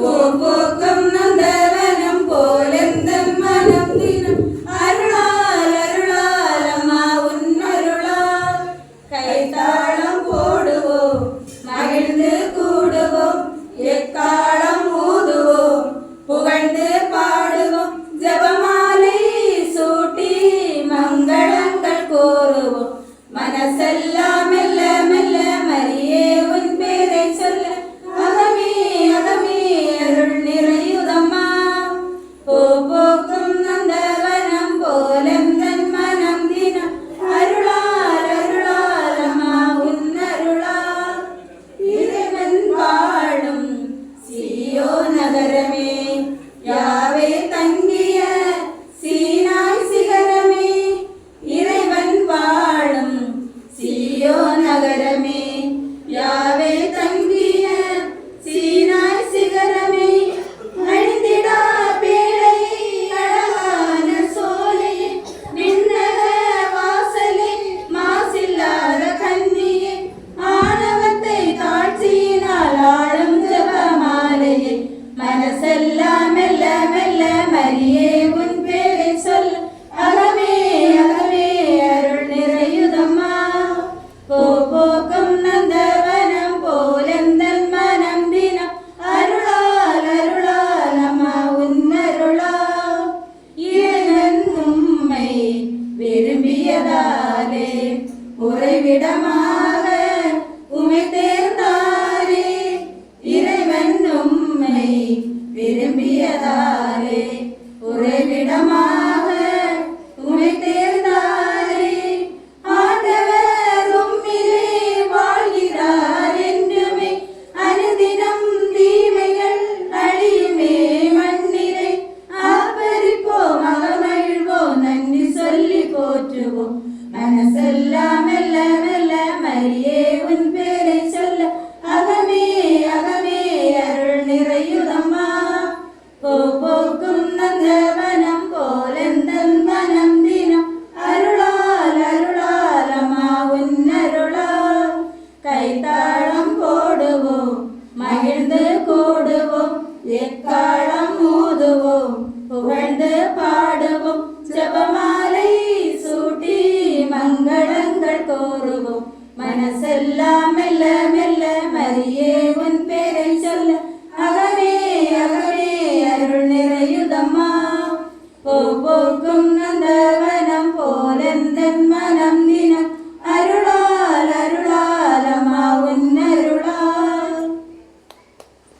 പൂമ്പോക്കും നന്ദവനം പോലെന്തം മനം ദിനം അരുളാൽ അരുളാലമാവുന്നരുളാൽ കൈത്താളം പോടുവോ? മകിഴ്ന്ന് കൂടുവോ? എക്കാളം ഊതുവോ? പുകഴ്ന്ന് പാടുവോ? ജപമാ இடமாக உமை தேர்ந்தாரே இறைவன் உம்மை விரும்பியதாரே. உறைவிடமாக கைத்தாளம் போடுவோம் மகிழ்ந்து கூடுவோம் எக்காலம் ஊதுவோம் புகழ்ந்து பாடுவோம் ஜபமாலை சூட்டி மங்களங்கள் கோருவோம். மனசெல்லாம் மெல்ல மெல்ல மரியே உன் பேரை சொல்ல அகவே அகவே அருள் நிறையுதம்மா. போக்கும் நந்தவனம் போலெந்தன் மனம் தினம்